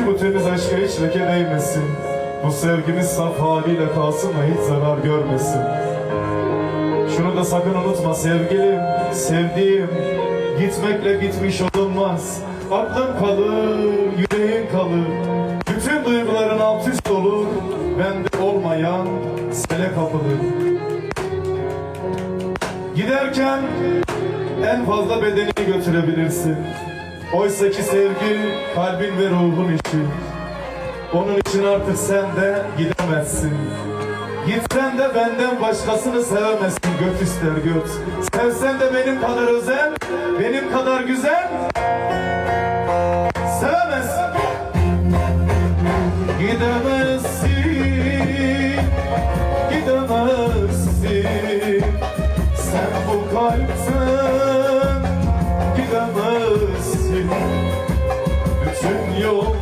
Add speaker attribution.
Speaker 1: ki bu temiz aşka hiç leke değmesin. Bu sevgimiz saf haliyle kalsın da hiç zarar görmesin. Şunu da sakın unutma sevgilim, sevdiğim. Gitmekle gitmiş olunmaz. Aklın kalır, yüreğin kalır. Bütün duyguların alt üst olur. Bende olmayan sele kapılır. Giderken en fazla bedenini götürebilirsin. Oysa ki sevgi kalbin ve ruhun işi. Onun için artık sen de gidemezsin. Gitsen de benden başkasını sevemezsin göt ister göt. Sevsen de benim kadar özel, benim kadar güzel. Sevemezsin. Gidemezsin, gidemezsin. Sen bu kalpten